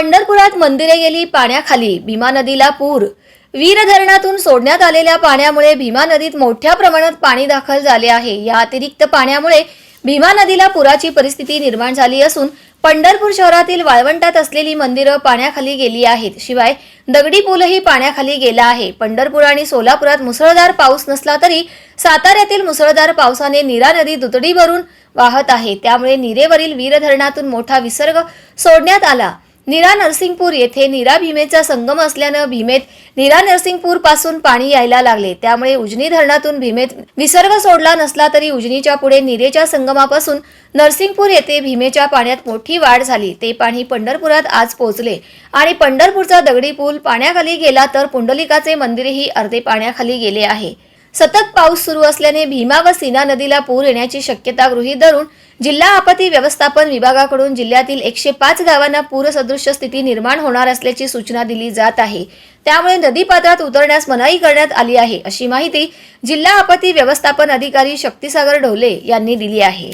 पंढरपुरात मंदिरे गेली पाण्याखाली भीमा नदीला पूर. वीर धरणातून सोडण्यात आलेल्या पाण्यामुळे भीमा नदीत मोठ्या प्रमाणात पाणी दाखल झाले आहे. या अतिरिक्त पाण्यामुळे भीमा नदीला पुराची परिस्थिती निर्माण झाली असून पंढरपूर शहरातील वाळवंटात असलेली मंदिरं पाण्याखाली गेली आहेत. शिवाय दगडी पूलही पाण्याखाली गेला आहे. पंढरपूर आणि सोलापुरात मुसळधार पाऊस नसला तरी साताऱ्यातील मुसळधार पावसाने नीरा नदी दुतडी भरून वाहत आहे. त्यामुळे नीरेवरील वीर धरणातून मोठा विसर्ग सोडण्यात आला. नीरा नरसिंगपूर येथे नीरा भीमेचा संगम असल्यानं भीमेत नीरा नरसिंगपूरपासून पाणी यायला लागले. त्यामुळे उजनी धरणातून भीमेत विसर्ग सोडला नसला तरी उजनीच्या पुढे नीरेच्या संगमापासून नरसिंगपूर येथे भीमेच्या पाण्यात मोठी वाढ झाली. ते पाणी पंढरपुरात आज पोहोचले. आणि पंढरपूरचा दगडी पूल पाण्याखाली गेला तर पुंडलिकाचे मंदिरही अर्धे पाण्याखाली गेले आहे. सतत पाऊस सुरू असल्याने भीमा व सीना नदीला पूर येण्याची शक्यता गृहीत धरून जिल्हा आपत्ती व्यवस्थापन विभागाकडून जिल्ह्यातील एकशे पाच गावांना पूरसदृश स्थिती निर्माण होणार असल्याची सूचना दिली जात आहे. त्यामुळे नदीपात्रात उतरण्यास मनाई करण्यात आली आहे अशी माहिती जिल्हा आपत्ती व्यवस्थापन अधिकारी शक्तिसागर ढोले यांनी दिली आहे.